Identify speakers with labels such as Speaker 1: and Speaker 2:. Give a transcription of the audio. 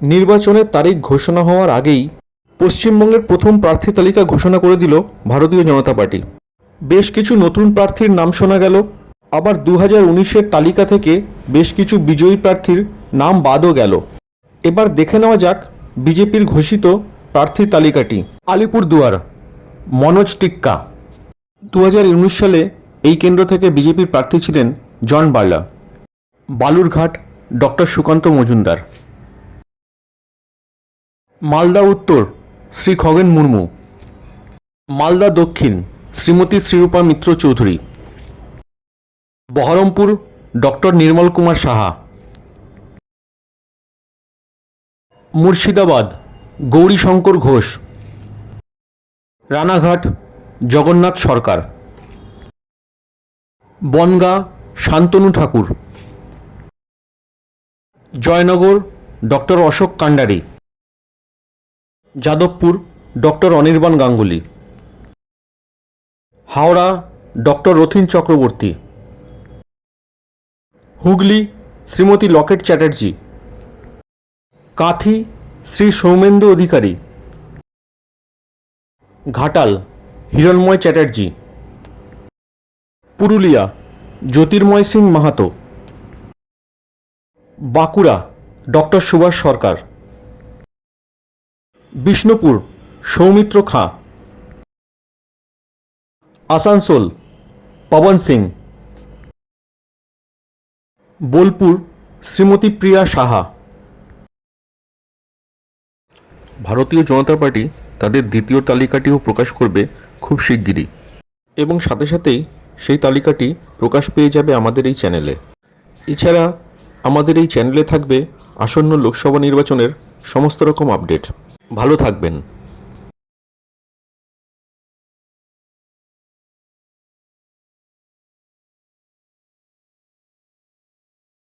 Speaker 1: নির্বাচনের তারিখ ঘোষণা হওয়ার আগেই পশ্চিমবঙ্গের প্রথম প্রার্থী তালিকা ঘোষণা করে দিল ভারতীয় জনতা পার্টি। বেশ কিছু নতুন প্রার্থীর নাম শোনা গেল। আবার দু হাজার উনিশের তালিকা থেকে বেশ কিছু বিজয়ী প্রার্থীর নাম বাদও গেল। এবার দেখে নেওয়া যাক বিজেপির ঘোষিত প্রার্থী তালিকাটি। আলিপুরদুয়ার, মনোজ টিক্কা। দু সালে এই কেন্দ্র থেকে বিজেপির প্রার্থী ছিলেন জন বার্লা। বালুরঘাট, ডক্টর সুকান্ত মজুমদার। মালদা উত্তর, শ্রী খগেন মুর্মু। মালদা দক্ষিণ, Shrimati Shrirupa Mitra Chowdhury. Baharampur, doctor Nirmal Kumar Saha. Murshidabad, Gaurishankar Ghosh. Ranaghat, Jagannath Sarkar. Bangaon, Shantanu Thakur. Joynagar, doctor Ashok Kandari Jadavpur, doctor Anirban Ganguly. Howrah, doctor Rathin Chakraborty. Hooghly, Shrimati Locket Chatterjee. Kanthi, Shri Soumendu Adhikari. Ghatal, Hiranmoy Chatterjee. Purulia, Jyotirmoy Singh Mahato. Bankura, doctor Subhash Sarkar. Bishnupur, Saumitra Khan. Asansol, Pawan Singh. Bolpur, Shrimati Priya Saha. Bharatiya Janata party তাদের দ্বিতীয় তালিকাটিও প্রকাশ করবে খুব শিগগিরই এবং সাথে সাথেই সেই তালিকাটি প্রকাশ পেয়ে যাবে আমাদের এই চ্যানেলে। এছাড়া আমাদের এই চ্যানেলে থাকবে আসন্ন লোকসভা নির্বাচনের সমস্ত রকম আপডেট। ভালো থাকবেন।